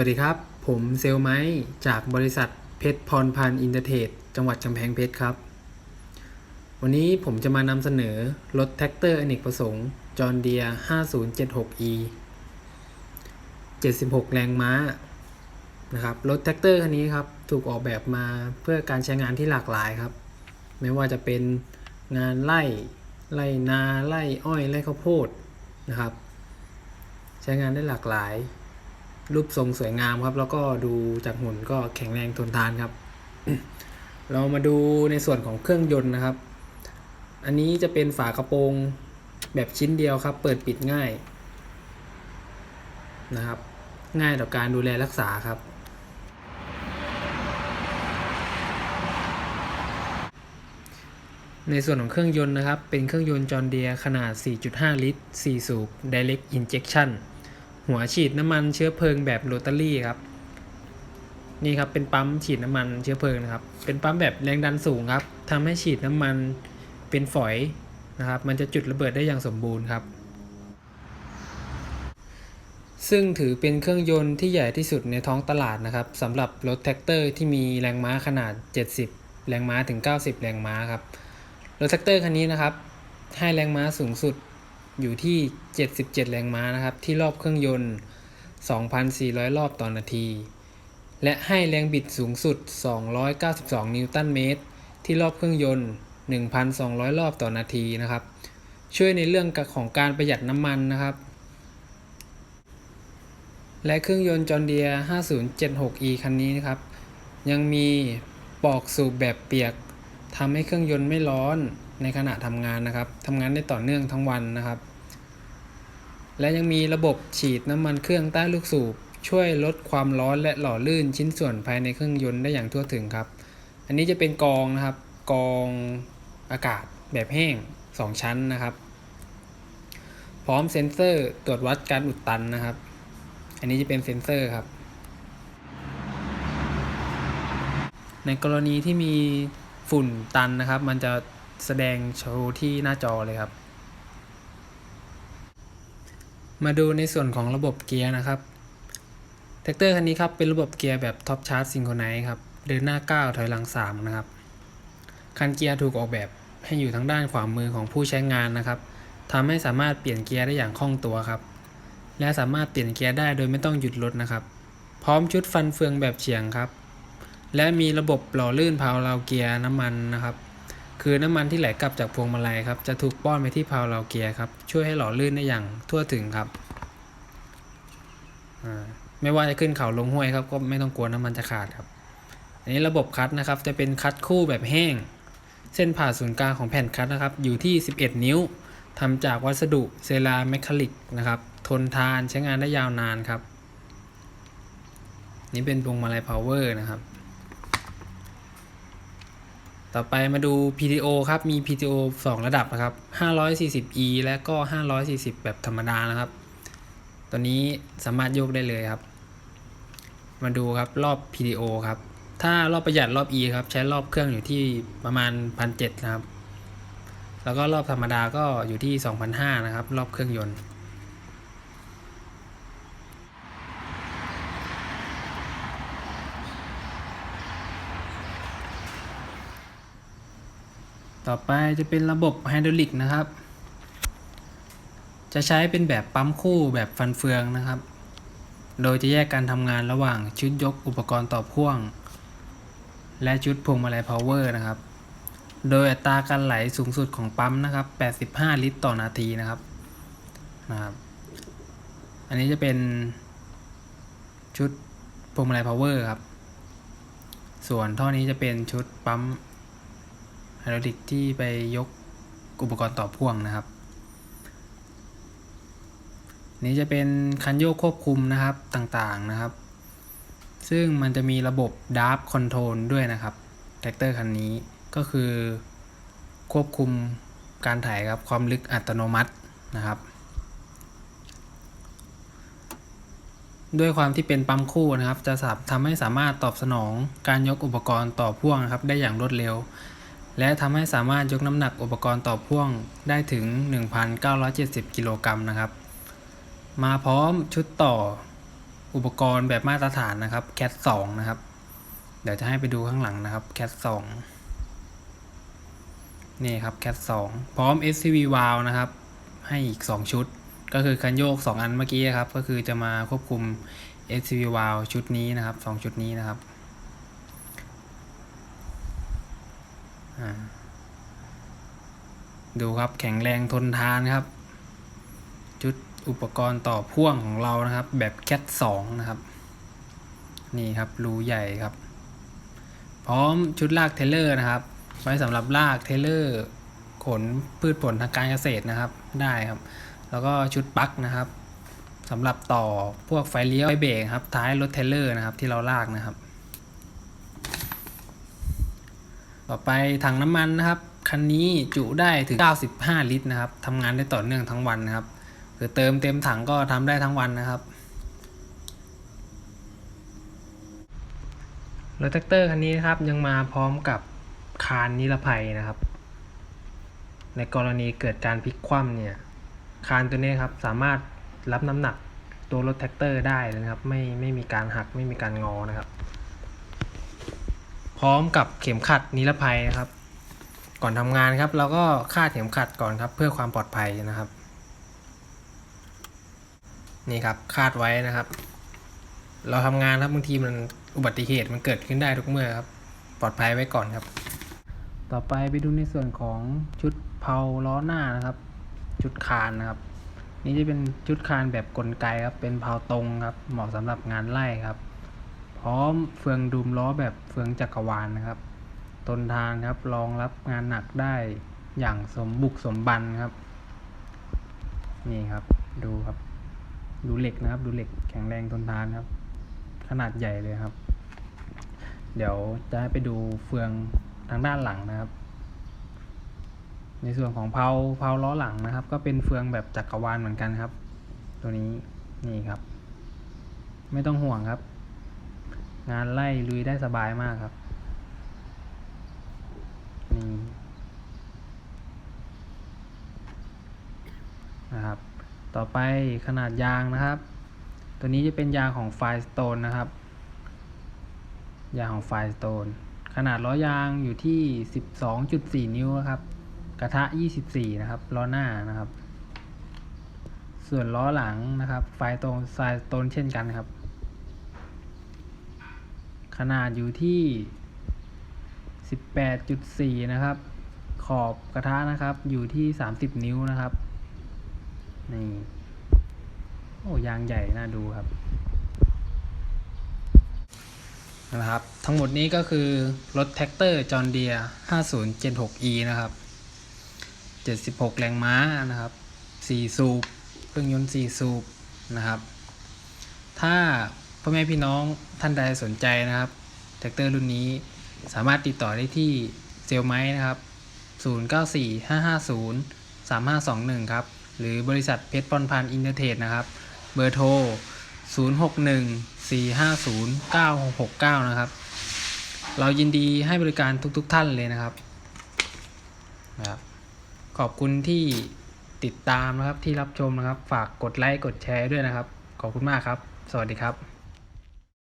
วัสดีครับ ผมเซลไม้จากบริษัทเพชรพรพันธ์อินเตอร์เทรดจังหวัดกำแพงเพชรครับ วันนี้ผมจะมานำเสนอรถแท็กเตอร์อเนกประสงค์จอห์นเดีย 5076e 76 แรงม้านะครับรถแท็กเตอร์คันนี้ครับ ถูกออกแบบมาเพื่อการใช้งานที่หลากหลายครับ ไม่ว่าจะเป็นงานไล่ไล่นาไล่อ้อยไล่ข้าวโพดนะครับ ใช้งานได้หลากหลาย รูปทรงสวยงามครับ แล้วก็ดูจากหุ่นก็แข็งแรงทนทานครับ เรามาดูในส่วนของเครื่องยนต์นะครับ อันนี้จะเป็นฝากระโปรงแบบชิ้นเดียวครับ เปิดปิดง่ายนะครับ ง่ายต่อการดูแลรักษาครับ ในส่วนของเครื่องยนต์นะครับ เป็นเครื่องยนต์จอห์นเดียขนาด 4.5 ลิตร 4 สูบ Direct Injection หัวฉีดน้ำมันเชื้อเพลิงแบบโรตารี่ครับ นี่ครับเป็นปั๊มฉีดน้ำมันเชื้อเพลิงนะครับ เป็นปั๊มแบบแรงดันสูงครับทำให้ฉีดน้ำมันเป็นฝอยนะครับ มันจะจุดระเบิดได้อย่างสมบูรณ์ครับ ซึ่งถือเป็นเครื่องยนต์ที่ใหญ่ที่สุดในท้องตลาดนะครับสำหรับรถแท็กเตอร์ที่มีแรงม้าขนาด 70 แรงม้าถึง 90 แรงม้าครับรถแท็กเตอร์คันนี้นะครับให้แรงม้าสูงสุด อยู่ที่ 77 แรงม้านะครับ ที่รอบเครื่องยนต์ 2,400 รอบต่อนาที และให้แรงบิดสูงสุด 292 นิวตันเมตร ที่รอบเครื่องยนต์ 1,200 รอบต่อนาทีนะครับ ช่วยในเรื่องของการประหยัดน้ำมันนะครับ และเครื่องยนต์จอห์นเดีย 5076e คันนี้นะครับ ยังมีปอกสูบแบบเปียกทำให้เครื่องยนต์ไม่ร้อน ในขณะทำงานนะครับทำงานได้ต่อเนื่องทั้งวันนะครับ และยังมีระบบฉีดน้ำมันเครื่องใต้ลูกสูบ ช่วยลดความร้อนและหล่อลื่นชิ้นส่วนภายในเครื่องยนต์ได้อย่างทั่วถึงครับ อันนี้จะเป็นกองนะครับกองอากาศแบบแห้ง 2 ชั้นนะครับ พร้อมเซ็นเซอร์ตรวจวัดการอุดตันนะครับ อันนี้จะเป็นเซ็นเซอร์ครับ ในกรณีที่มีฝุ่นตันนะครับ มันจะ แสดงโชว์ที่หน้าจอเลยครับ มาดูในส่วนของระบบเกียร์นะครับแท็กเตอร์คันนี้ครับเป็นระบบเกียร์แบบท็อปชาร์จซิงโครไนซ์ครับเดินหน้า 9 ถอยหลัง 3 นะครับ คันเกียร์ถูกออกแบบให้อยู่ทางด้านขวามือของผู้ใช้งานนะครับทำให้สามารถเปลี่ยนเกียร์ได้อย่างคล่องตัวครับ และสามารถเปลี่ยนเกียร์ได้โดยไม่ต้องหยุดรถนะครับ พร้อมชุดฟันเฟืองแบบเฉียงครับ และมีระบบหล่อลื่นเพาเลาเกียร์น้ำมันนะครับ คือน้ำมันที่ไหลกลับจากพวงมาลัยครับจะถูกป้อนไปที่เพาเลาเกียร์ครับช่วยให้หล่อลื่นได้อย่างทั่วถึงครับไม่ว่าจะขึ้นเขาลงห้วยครับก็ไม่ต้องกลัวน้ำมันจะขาดครับ อันนี้ระบบคัดนะครับจะเป็นคัดคู่แบบแห้ง เส้นผ่าศูนย์กลางของแผ่นคัดนะครับอยู่ที่ 11 นิ้วทำจากวัสดุเซรามิคลิกนะครับทนทานใช้งานได้ยาวนานครับ นี่เป็นพวงมาลัยพาวเวอร์นะครับ ต่อไปมาดู PTO ครับ มี PTO 2 ระดับนะครับ 540e และก็ 540 แบบธรรมดานะครับ ตัวนี้สามารถโยกได้เลยครับ มาดูครับรอบ PTO ครับ ถ้ารอบประหยัดรอบ E ครับ ใช้รอบเครื่องอยู่ที่ประมาณ 1,700 นะครับ แล้วก็รอบธรรมดาก็อยู่ที่ 2,500 นะครับ รอบเครื่องยนต์ ต่อไปจะเป็นระบบไฮดรอลิกนะครับ จะใช้เป็นแบบปั๊มคู่แบบฟันเฟืองนะครับ โดยจะแยกการทำงานระหว่างชุดยกอุปกรณ์ต่อพ่วง และชุดพวงมาลัยพาวเวอร์นะครับ โดยอัตราการไหลสูงสุดของปั๊มนะครับ 85 ลิตรต่อนาทีนะครับนะครับ อันนี้จะเป็นชุดพวงมาลัยพาวเวอร์ครับ ส่วนท่อนี้จะเป็นชุดปั๊ม ไฮดรอลิกที่ไปยกอุปกรณ์ต่อพ่วงนะครับ นี้จะเป็นคันโยกควบคุมนะครับต่างๆนะครับ ซึ่งมันจะมีระบบดาร์ฟคอนโทรลด้วยนะครับแท็กเตอร์คันนี้ก็คือควบคุมการถ่ายครับความลึกอัตโนมัตินะครับ ด้วยความที่เป็นปั๊มคู่นะครับ จะสามทำให้สามารถตอบสนองการยกอุปกรณ์ต่อพ่วงครับ ได้อย่างรวดเร็ว และทำให้สามารถยกน้ำหนักอุปกรณ์ต่อพ่วงได้ถึง 1,970 กิโลกรัมนะครับ มาพร้อมชุดต่ออุปกรณ์แบบมาตรฐานนะครับ CAT 2นะครับ เดี๋ยวจะให้ไปดูข้างหลังนะครับ CAT 2นี่ครับ CAT 2พร้อม SCV valve นะครับ ให้อีก 2 ชุด ก็คือคันโยก 2 อันเมื่อกี้ครับ ก็คือจะมาควบคุม SCV valve ชุดนี้นะครับ 2 ชุดนี้นะครับอ่า ดูครับแข็งแรงทนทานครับชุดอุปกรณ์ต่อพ่วงของเรานะครับ แบบ CAT 2นะครับ นี่ครับรูใหญ่ครับ พร้อมชุดลากเทเลอร์นะครับ ไว้สำหรับลากเทเลอร์ขนพืชผลทางการเกษตรนะครับได้ครับ แล้วก็ชุดปลั๊กนะครับสำหรับต่อพวกไฟเลี้ยวไฟเบรกครับท้ายรถเทเลอร์นะครับที่เราลากนะครับ ต่อไปถังน้ำมันนะครับคันนี้จุได้ถึง 95 ลิตรนะครับทำงานได้ต่อเนื่องทั้งวันนะครับคือเติมเต็มถังก็ทำได้ทั้งวันนะครับรถแท็กเตอร์คันนี้นะครับยังมาพร้อมกับคานนิรภัยนะครับ ในกรณีเกิดการพลิกคว่ำเนี่ยคานตัวนี้ครับสามารถรับน้ำหนักตัวรถแท็กเตอร์ได้เลยนะครับ ไม่ไม่มีการหักไม่มีการงอนะครับ พร้อมกับเข็มขัดนิรภัยนะครับ ก่อนทำงานครับ เราก็คาดเข็มขัดก่อนครับ เพื่อความปลอดภัยนะครับ นี่ครับคาดไว้นะครับ เราทำงานครับบางทีมันอุบัติเหตุมันเกิดขึ้นได้ทุกเมื่อครับ ปลอดภัยไว้ก่อนครับ ต่อไปไปดูในส่วนของชุดเพลาล้อหน้านะครับ ชุดคานนะครับนี่จะเป็นชุดคานแบบกลไกครับ เป็นเพลาตรงครับ เหมาะสำหรับงานไล่ครับ ร้อมเฟืองดุมล้อแบบเฟืองจักรวาลนะครับทนทานครับรองรับงานหนักได้อย่างสมบุกสมบันครับ นี่ครับดูครับ ดูเหล็กนะครับ ดูเหล็กแข็งแรงทนทานครับ ขนาดใหญ่เลยครับ เดี๋ยวจะไปดูเฟืองทางด้านหลังนะครับ ในส่วนของเพลาเพลาล้อหลังนะครับ ก็เป็นเฟืองแบบจักรวาลเหมือนกันครับ ตัวนี้นี่ครับ ไม่ต้องห่วงครับ งานไล่ลุยได้สบายมากครับ นี่ นะครับ ต่อไปขนาดยางนะครับ ตัวนี้จะเป็นยางของไฟสโตนนะครับ ยางของไฟสโตน ขนาดล้อยางอยู่ที่ 12.4 นิ้วครับ กระทะ 24 นะครับ ล้อหน้านะครับ ส่วนล้อหลังนะครับ ไฟตรงไฟสโตนเช่นกันครับ ขนาดอยู่ที่ 18.4 นะครับ ขอบกระทะนะครับอยู่ที่ 30 นิ้วนะครับ นี่ โอ้ยางใหญ่น่าดูครับนะครับ ทั้งหมดนี้ก็คือ รถแท็กเตอร์จอห์นเดีย 5076E นะครับ 76 แรงม้านะครับ 4 สูบ เครื่องยนต์ 4 สูบนะครับ ถ้า พ่อแม่พี่น้องท่านใดสนใจนะครับแท็กเตอร์รุ่นนี้สามารถติดต่อได้ที่เซลไม้นะครับ 0945503521 ครับ หรือบริษัทเพชรพรพันอินเตอร์เทรดนะครับ เบอร์โทร 0614509669 นะครับ เรายินดีให้บริการทุกๆทท่านเลยนะครับนะครับ ขอบคุณที่ติดตามนะครับที่รับชมนะครับ ฝากกดไลค์กดแชร์ด้วยนะครับ ขอบคุณมากครับ สวัสดีครับ